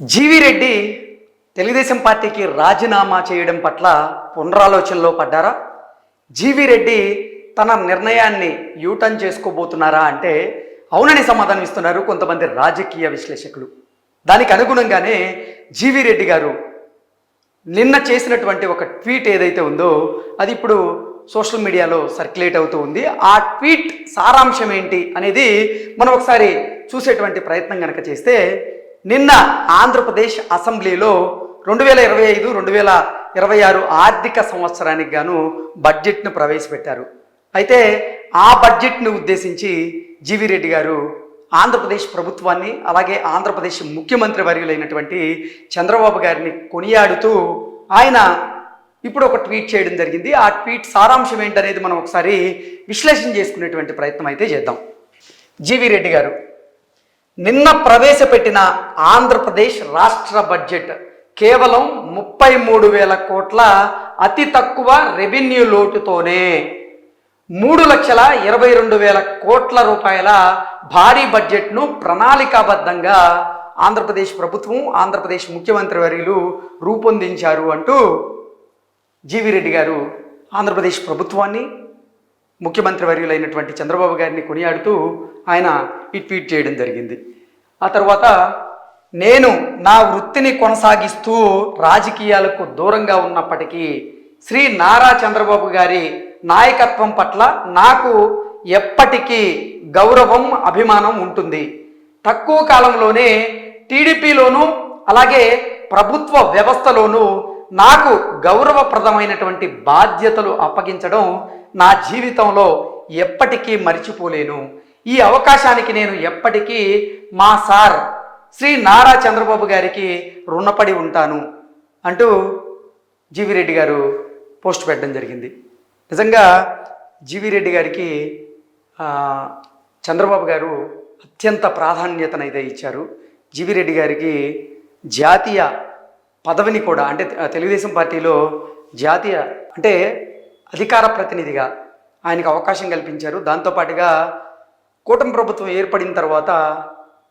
జీవి రెడ్డి తెలుగుదేశం పార్టీకి రాజీనామా చేయడం పట్ల పునరాలోచనలో పడ్డారా? జీవి రెడ్డి తన నిర్ణయాన్ని యూటర్న్ చేసుకోబోతున్నారా అంటే అవునని సమాధానం ఇస్తున్నారు కొంతమంది రాజకీయ విశ్లేషకులు. దానికి అనుగుణంగానే జీవి రెడ్డి గారు నిన్న చేసినటువంటి ఒక ట్వీట్ ఏదైతే ఉందో అది ఇప్పుడు సోషల్ మీడియాలో సర్క్యులేట్ అవుతూ ఉంది. ఆ ట్వీట్ సారాంశం ఏంటి అనేది మనం ఒకసారి చూసేటువంటి ప్రయత్నం కనుక చేస్తే నిన్న ఆంధ్రప్రదేశ్ అసెంబ్లీలో రెండు వేల ఇరవై ఐదు రెండు వేల ఇరవై ఆరు ఆర్థిక సంవత్సరానికి గాను బడ్జెట్ను ప్రవేశపెట్టారు. అయితే ఆ బడ్జెట్ను ఉద్దేశించి జీవి రెడ్డి గారు ఆంధ్రప్రదేశ్ ప్రభుత్వాన్ని అలాగే ఆంధ్రప్రదేశ్ ముఖ్యమంత్రి వర్యులైనటువంటి చంద్రబాబు గారిని కొనియాడుతూ ఆయన ఇప్పుడు ఒక ట్వీట్ చేయడం జరిగింది. ఆ ట్వీట్ సారాంశం ఏంటనేది మనం ఒకసారి విశ్లేషణ చేసుకునేటువంటి ప్రయత్నం అయితే చేద్దాం. జీవి రెడ్డి గారు నిన్న ప్రవేశపెట్టిన ఆంధ్రప్రదేశ్ రాష్ట్ర బడ్జెట్ కేవలం ముప్పై మూడు వేల కోట్ల అతి తక్కువ రెవెన్యూ లోటుతోనే మూడు లక్షల ఇరవై రెండు వేల కోట్ల రూపాయల భారీ బడ్జెట్ను ప్రణాళికాబద్ధంగా ఆంధ్రప్రదేశ్ ప్రభుత్వం ఆంధ్రప్రదేశ్ ముఖ్యమంత్రి వర్యులు రూపొందించారు అంటూ జీవి రెడ్డి గారు ఆంధ్రప్రదేశ్ ప్రభుత్వాన్ని ముఖ్యమంత్రి వర్యులైనటువంటి చంద్రబాబు గారిని కొనియాడుతూ ఆయన ఈ ట్వీట్ చేయడం జరిగింది. ఆ తర్వాత నేను నా వృత్తిని కొనసాగిస్తూ రాజకీయాలకు దూరంగా ఉన్నప్పటికీ శ్రీ నారా చంద్రబాబు గారి నాయకత్వం పట్ల నాకు ఎప్పటికీ గౌరవం అభిమానం ఉంటుంది. తక్కువ కాలంలోనే టీడీపీలోనూ అలాగే ప్రభుత్వ వ్యవస్థలోనూ నాకు గౌరవప్రదమైనటువంటి బాధ్యతలు అప్పగించడం నా జీవితంలో ఎప్పటికీ మర్చిపోలేను. ఈ అవకాశానికి నేను ఎప్పటికీ మా సార్ శ్రీ నారా చంద్రబాబు గారికి రుణపడి ఉంటాను అంటూ జీవి రెడ్డి గారు పోస్ట్ పెట్టడం జరిగింది. నిజంగా జీవి రెడ్డి గారికి చంద్రబాబు గారు అత్యంత ప్రాధాన్యతనైతే ఇచ్చారు. జీవి రెడ్డి గారికి జాతీయ పదవిని కూడా అంటే తెలుగుదేశం పార్టీలో జాతీయ అంటే అధికార ప్రతినిధిగా ఆయనకు అవకాశం కల్పించారు. దాంతోపాటుగా కూటమి ప్రభుత్వం ఏర్పడిన తర్వాత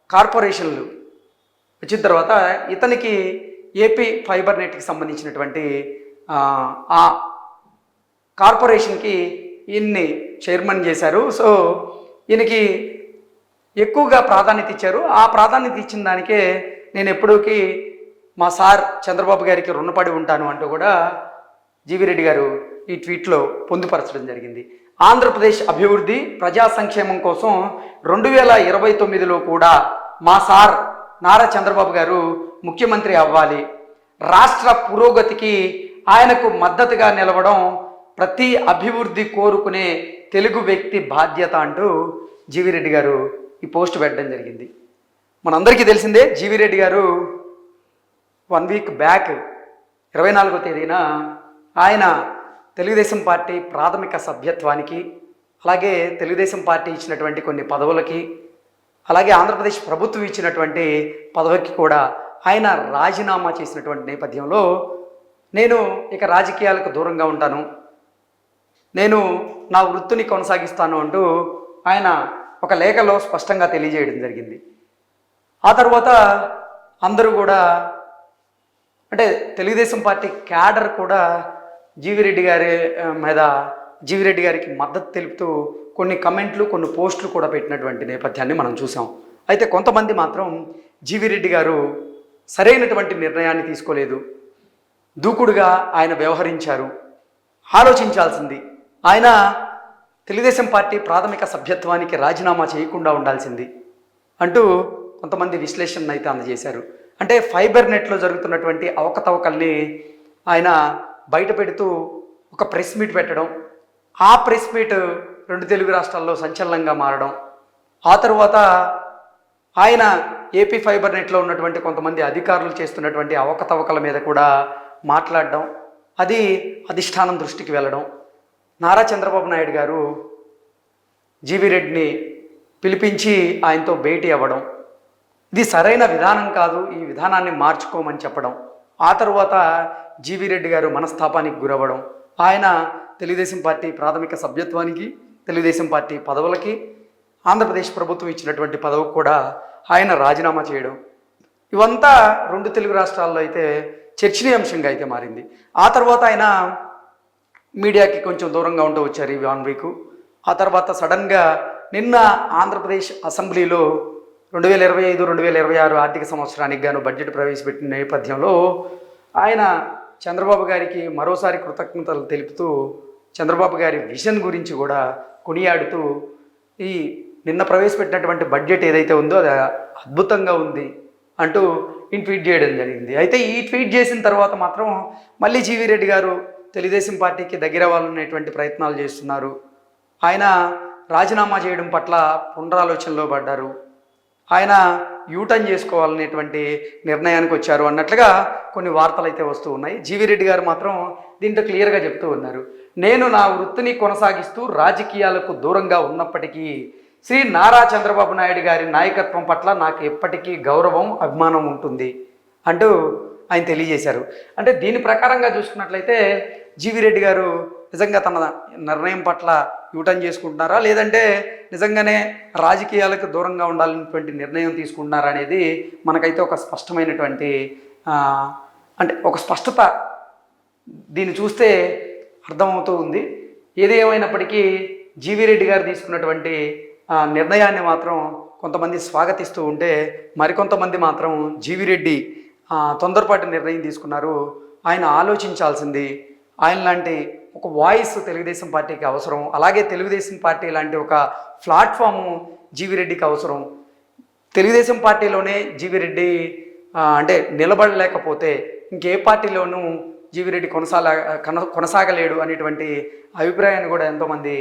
కార్పొరేషన్లు వచ్చిన తర్వాత ఇతనికి ఏపీ ఫైబర్ నెట్కి సంబంధించినటువంటి ఆ, కార్పొరేషన్కి ఈయన్ని చైర్మన్ చేశారు. సో ఈయనకి ఎక్కువగా ప్రాధాన్యత ఇచ్చారు. ఆ ప్రాధాన్యత ఇచ్చిన దానికే నేను ఎప్పుడూకి మా సార్ చంద్రబాబు గారికి రుణపడి ఉంటాను అంటూ కూడా జీవిరెడ్డి గారు ఈ ట్వీట్లో పొందుపరచడం జరిగింది. ఆంధ్రప్రదేశ్ అభివృద్ధి ప్రజా సంక్షేమం కోసం రెండు వేల ఇరవై తొమ్మిదిలో కూడా మా సార్ నారా చంద్రబాబు గారు ముఖ్యమంత్రి అవ్వాలి. రాష్ట్ర పురోగతికి ఆయనకు మద్దతుగా నిలవడం ప్రతి అభివృద్ధి కోరుకునే తెలుగు వ్యక్తి బాధ్యత అంటూ జీవిరెడ్డి గారు ఈ పోస్ట్ పెట్టడం జరిగింది. మనందరికీ తెలిసిందే జీవిరెడ్డి గారు వన్ వీక్ బ్యాక్ ఇరవై నాలుగో తేదీన ఆయన తెలుగుదేశం పార్టీ ప్రాథమిక సభ్యత్వానికి అలాగే తెలుగుదేశం పార్టీ ఇచ్చినటువంటి కొన్ని పదవులకి అలాగే ఆంధ్రప్రదేశ్ ప్రభుత్వం ఇచ్చినటువంటి పదవికి కూడా ఆయన రాజీనామా చేసినటువంటి నేపథ్యంలో నేను ఇక రాజకీయాలకు దూరంగా ఉంటాను. నేను నా వృత్తిని కొనసాగిస్తాను అంటూ ఆయన ఒక లేఖలో స్పష్టంగా తెలియజేయడం జరిగింది. ఆ తర్వాత అందరూ కూడా అంటే తెలుగుదేశం పార్టీ క్యాడర్ కూడా జీవిరెడ్డి గారి మీద జీవిరెడ్డి గారికి మద్దతు తెలుపుతూ కొన్ని కమెంట్లు కొన్ని పోస్టులు కూడా పెట్టినటువంటి నేపథ్యాన్ని మనం చూసాం. అయితే కొంతమంది మాత్రం జీవిరెడ్డి గారు సరైనటువంటి నిర్ణయాన్ని తీసుకోలేదు. దూకుడుగా ఆయన వ్యవహరించారు. ఆలోచించాల్సింది. ఆయన తెలుగుదేశం పార్టీ ప్రాథమిక సభ్యత్వానికి రాజీనామా చేయకుండా ఉండాల్సింది అంటూ కొంతమంది విశ్లేషణ అయితే అందజేశారు. అంటే ఫైబర్ నెట్లో జరుగుతున్నటువంటి అవకతవకల్ని ఆయన బయట పెడుతూ ఒక ప్రెస్ మీట్ పెట్టడం ఆ ప్రెస్ మీట్ రెండు తెలుగు రాష్ట్రాల్లో సంచలనంగా మారడం. ఆ తరువాత ఆయన ఏపీ ఫైబర్ నెట్లో ఉన్నటువంటి కొంతమంది అధికారులు చేస్తున్నటువంటి అవకతవకల మీద కూడా మాట్లాడడం అది అధిష్టానం దృష్టికి వెళ్ళడం. నారా చంద్రబాబు నాయుడు గారు జీవి రెడ్డిని పిలిపించి ఆయనతో భేటీ అవ్వడం. ఇది సరైన విధానం కాదు ఈ విధానాన్ని మార్చుకోమని చెప్పడం. ఆ తర్వాత జీవి రెడ్డి గారు మనస్తాపానికి గురవ్వడం. ఆయన తెలుగుదేశం పార్టీ ప్రాథమిక సభ్యత్వానికి తెలుగుదేశం పార్టీ పదవులకి ఆంధ్రప్రదేశ్ ప్రభుత్వం ఇచ్చినటువంటి పదవికి కూడా ఆయన రాజీనామా చేయడం. ఇవంతా రెండు తెలుగు రాష్ట్రాల్లో అయితే చర్చనీయాంశంగా అయితే మారింది. ఆ తర్వాత ఆయన మీడియాకి కొంచెం దూరంగా ఉంటూ వచ్చారు ఈ వన్ వీక్. ఆ తర్వాత సడన్గా నిన్న ఆంధ్రప్రదేశ్ అసెంబ్లీలో రెండు వేల ఇరవై ఐదు రెండు వేల ఇరవై ఆరు ఆర్థిక సంవత్సరానికి గాను బడ్జెట్ ప్రవేశపెట్టిన నేపథ్యంలో ఆయన చంద్రబాబు గారికి మరోసారి కృతజ్ఞతలు తెలుపుతూ చంద్రబాబు గారి విజన్ గురించి కూడా కొనియాడుతూ ఈ నిన్న ప్రవేశపెట్టినటువంటి బడ్జెట్ ఏదైతే ఉందో అది అద్భుతంగా ఉంది అంటూ ఈ ట్వీట్ చేయడం జరిగింది. అయితే ఈ ట్వీట్ చేసిన తర్వాత మాత్రం మళ్ళీ జీవీ రెడ్డి గారు తెలుగుదేశం పార్టీకి దగ్గర అవ్వాలనేటువంటి ప్రయత్నాలు చేస్తున్నారు. ఆయన రాజీనామా చేయడం పట్ల పునరాలోచనలో పడ్డారు. ఆయన యూటర్న్ చేసుకోవాలనేటువంటి నిర్ణయానికి వచ్చారు అన్నట్లుగా కొన్ని వార్తలు అయితే వస్తూ ఉన్నాయి. జీవిరెడ్డి గారు మాత్రం దీంట్లో క్లియర్గా చెప్తూ ఉన్నారు. నేను నా వృత్తిని కొనసాగిస్తూ రాజకీయాలకు దూరంగా ఉన్నప్పటికీ శ్రీ నారా చంద్రబాబు నాయుడు గారి నాయకత్వం పట్ల నాకు ఎప్పటికీ గౌరవం అభిమానం ఉంటుంది అంటూ ఆయన తెలియజేశారు. అంటే దీని ప్రకారంగా చూసుకున్నట్లయితే జీవి రెడ్డి గారు నిజంగా తన నిర్ణయం పట్ల యూటర్న్ చేసుకుంటున్నారా? లేదంటే నిజంగానే రాజకీయాలకు దూరంగా ఉండాలనేటువంటి నిర్ణయం తీసుకుంటున్నారా అనేది మనకైతే ఒక స్పష్టమైనటువంటి అంటే ఒక స్పష్టత దీన్ని చూస్తే అర్థమవుతూ ఉంది. ఏది ఏమైనప్పటికీ జీవి రెడ్డి గారు తీసుకున్నటువంటి నిర్ణయాన్ని మాత్రం కొంతమంది స్వాగతిస్తూ ఉంటే మరికొంతమంది మాత్రం జీవి రెడ్డి తొందరపాటు నిర్ణయం తీసుకున్నారు. ఆయన ఆలోచించాల్సింది ఆయన లాంటి ఒక వాయిస్ తెలుగుదేశం పార్టీకి అవసరం అలాగే తెలుగుదేశం పార్టీ లాంటి ఒక ప్లాట్ఫాము జీవి రెడ్డికి అవసరం. తెలుగుదేశం పార్టీలోనే జీవిరెడ్డి అంటే నిలబడలేకపోతే ఇంకే పార్టీలోనూ జీవిరెడ్డి కొనసాగ కొన కొనసాగలేడు అనేటువంటి అభిప్రాయాన్ని కూడా ఎంతోమంది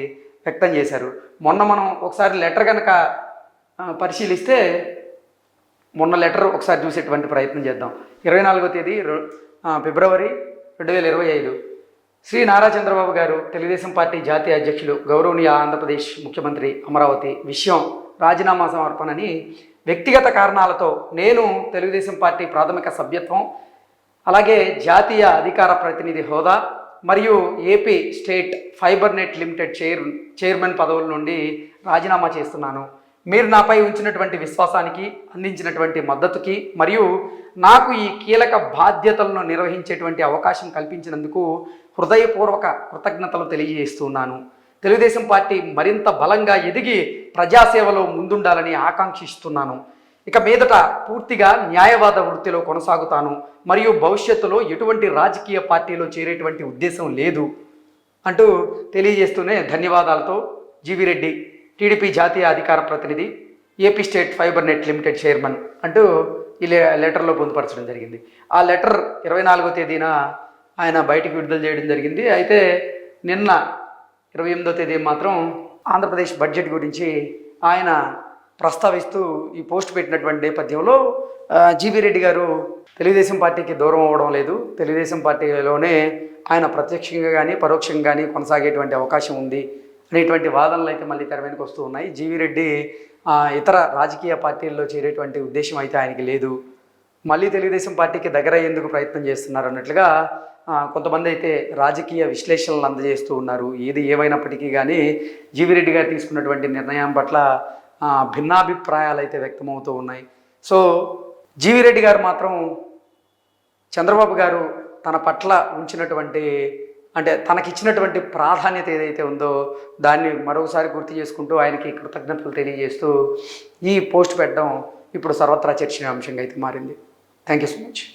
వ్యక్తం చేశారు. మొన్న మనం ఒకసారి లెటర్ కనుక పరిశీలిస్తే మొన్న లెటర్ ఒకసారి చూసేటువంటి ప్రయత్నం చేద్దాం. ఇరవై నాలుగో తేదీ ఫిబ్రవరి రెండు వేల ఇరవై ఐదు. శ్రీ నారా చంద్రబాబు గారు తెలుగుదేశం పార్టీ జాతీయ అధ్యక్షులు గౌరవనీయ ఆంధ్రప్రదేశ్ ముఖ్యమంత్రి అమరావతి విషయం రాజీనామా సమర్పణని వ్యక్తిగత కారణాలతో నేను తెలుగుదేశం పార్టీ ప్రాథమిక సభ్యత్వం అలాగే జాతీయ అధికార ప్రతినిధి హోదా మరియు AP state fibre net limited chair chairman పదవుల నుండి రాజీనామా చేస్తున్నాను. మీరు నాపై ఉంచినటువంటి విశ్వాసానికి అందించినటువంటి మద్దతుకి మరియు నాకు ఈ కీలక బాధ్యతలను నిర్వహించేటువంటి అవకాశం కల్పించినందుకు హృదయపూర్వక కృతజ్ఞతలు తెలియజేస్తున్నాను. తెలుగుదేశం పార్టీ మరింత బలంగా ఎదిగి ప్రజాసేవలో ముందుండాలని ఆకాంక్షిస్తున్నాను. ఇక మీదట పూర్తిగా న్యాయవాద వృత్తిలో కొనసాగుతాను. మరియు భవిష్యత్తులో ఎటువంటి రాజకీయ పార్టీలో చేరేటువంటి ఉద్దేశం లేదు అంటూ తెలియజేస్తూనే ధన్యవాదాలతో జీవిరెడ్డి టీడీపీ జాతీయ అధికార ప్రతినిధి AP state fibre net limited chairman అంటూ ఈ లెటర్లో పొందుపరచడం జరిగింది. ఆ లెటర్ ఇరవై నాలుగో తేదీన ఆయన బయటికి విడుదల చేయడం జరిగింది. అయితే నిన్న ఇరవై ఎనిమిదో తేదీ మాత్రం ఆంధ్రప్రదేశ్ బడ్జెట్ గురించి ఆయన ప్రస్తావిస్తూ ఈ పోస్ట్ పెట్టినటువంటి నేపథ్యంలో జీవీ రెడ్డి గారు తెలుగుదేశం పార్టీకి దూరం అవ్వడం లేదు. తెలుగుదేశం పార్టీలోనే ఆయన ప్రత్యక్షంగా కానీ పరోక్షంగా కానీ కొనసాగేటువంటి అవకాశం ఉంది అనేటువంటి వాదనలు అయితే మళ్ళీ తెర వెనుక వస్తూ ఉన్నాయి. జీవీ రెడ్డి ఇతర రాజకీయ పార్టీల్లో చేరేటువంటి ఉద్దేశం అయితే ఆయనకి లేదు. మళ్ళీ తెలుగుదేశం పార్టీకి దగ్గర అయ్యేందుకు ప్రయత్నం చేస్తున్నారు అన్నట్లుగా కొంతమంది అయితే రాజకీయ విశ్లేషణలు అందజేస్తూ ఉన్నారు. ఏది ఏమైనప్పటికీ కానీ జీవిరెడ్డి గారు తీసుకున్నటువంటి నిర్ణయం పట్ల భిన్నాభిప్రాయాలు అయితే వ్యక్తమవుతూ ఉన్నాయి. సో జీవిరెడ్డి గారు మాత్రం చంద్రబాబు గారు తన పట్ల ఉంచినటువంటి అంటే తనకిచ్చినటువంటి ప్రాధాన్యత ఏదైతే ఉందో దాన్ని మరోసారి గుర్తు చేసుకుంటూ ఆయనకి కృతజ్ఞతలు తెలియజేస్తూ ఈ పోస్ట్ పెట్టడం ఇప్పుడు సర్వత్రా చర్చనీయాంశంగా అయితే మారింది. Thank you so much